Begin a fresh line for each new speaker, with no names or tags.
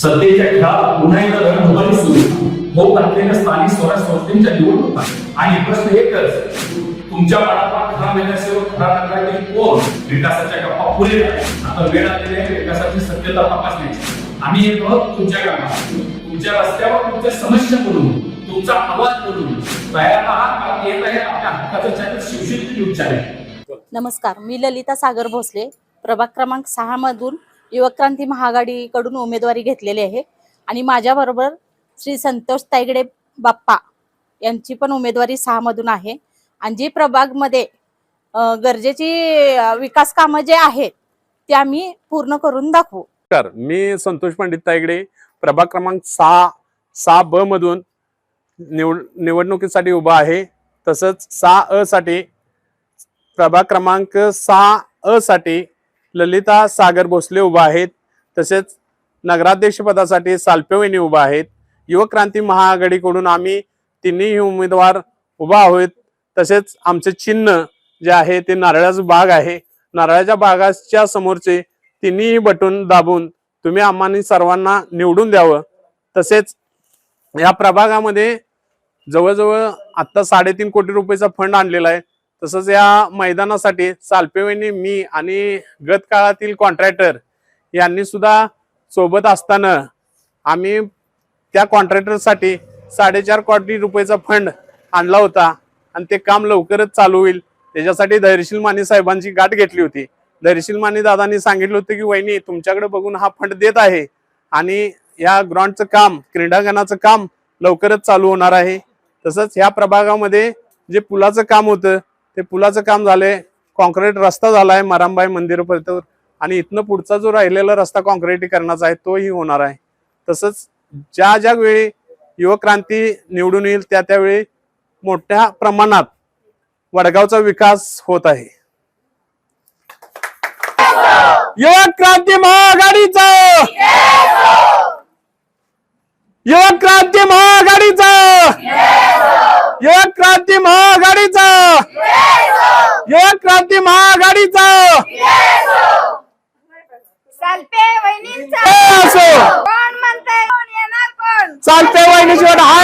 सत्तेच्या खेळात पुन्हा एकदा रणधुमारी सुरू. होत असलेल्या स्थानिक स्वराज संस्थेच्या निवडणुका. आणि प्रश्न एकच तुमच्या पाडापा खरा नगरसेवक खरा नगरातील कोण? विकासाच्या गप्पा पुरे आता वेळ आलेली आहे विकासाची सत्यता तपासण्याची. आम्ही येतो तुमच्या गावात तुमच्या रस्त्यावर तुमच्या समस्या बोलून तुमचा आवाज बोलून तयार आहात कारण येत आहे आपल्या हक्काचं चॅनल शिवशक्ती न्यूज चॅनल
नमस्कार मी ललिता सागर भोसले प्रभाग क्रमांक सहा मधून युवक क्रांती महाआघाडीकडून उमेदवारी घेतलेली आहे. आणि माझ्याबरोबर श्री संतोष तायगडे बाप्पा यांची पण उमेदवारी सहा मधून आहे. आणि जी प्रभागमध्ये गरजेची विकास कामं जे आहेत ते आम्ही पूर्ण करून दाखवू.
तर मी संतोष पंडित तायगडे प्रभाग क्रमांक सहा सहा ब मधून निवड निवडणुकीसाठी उभा आहे. तसंच सहा अ साठी प्रभाग क्रमांक सहा अ साठी ललिता सागर भोसले उभा आहेत. तसेच नगराध्यक्षपदासाठी पदासाठी उभा आहेत. युवक क्रांती महाआघाडीकडून आम्ही तिन्ही उमेदवार उभा आहोत. तसेच आमचे चिन्ह जे आहे ते नारळाचं बाग आहे. नारळाच्या बागाच्या समोरचे तिन्ही बटून दाबून तुम्ही आम्हाने सर्वांना निवडून द्यावं. तसेच या प्रभागामध्ये जवळजवळ आत्ता साडेतीन कोटी रुपयेचा फंड आणलेला आहे. तसंच या मैदानासाठी सालपेवणी मी आणि गत काळातील कॉन्ट्रॅक्टर यांनी सुद्धा सोबत असताना आम्ही त्या कॉन्ट्रॅक्टरसाठी साडेचार कोटी रुपयाचा फंड आणला होता. आणि ते काम लवकरच चालू होईल. त्याच्यासाठी धैर्यशील माने साहेबांची गाठ घेतली होती. धैर्यशील माने दादांनी सांगितलं होतं की वहिनी तुमच्याकडे बघून हा फंड देत आहे आणि या ग्राउंडचं काम क्रीडांगणाचं काम लवकरच चालू होणार आहे. तसंच ह्या प्रभागामध्ये जे पुलाचं काम होतं ते पुलाचं काम झालंय कॉन्क्रीट रस्ता झालाय मरामबाई मंदिरापर्यंत आणि इथनं पुढचा जो राहिलेला रस्ता कॉन्क्रिटीकरणाचा आहे तोही होणार आहे. तसंच ज्या ज्या वेळी युवक क्रांती निवडून येईल त्या त्यावेळी मोठ्या प्रमाणात वडगावचा विकास होत आहे. युवक क्रांती महाआघाडीचा युवक क्रांती महाआघाडीचा युवक क्रांती महाआघाडीचा. युवक क्रांती महाआघाडीचा.
चालते वहिनींचा.
जय असो.
कोण म्हणतंय? कोण येणार कोण?
चालते वहिनीशिवाय हा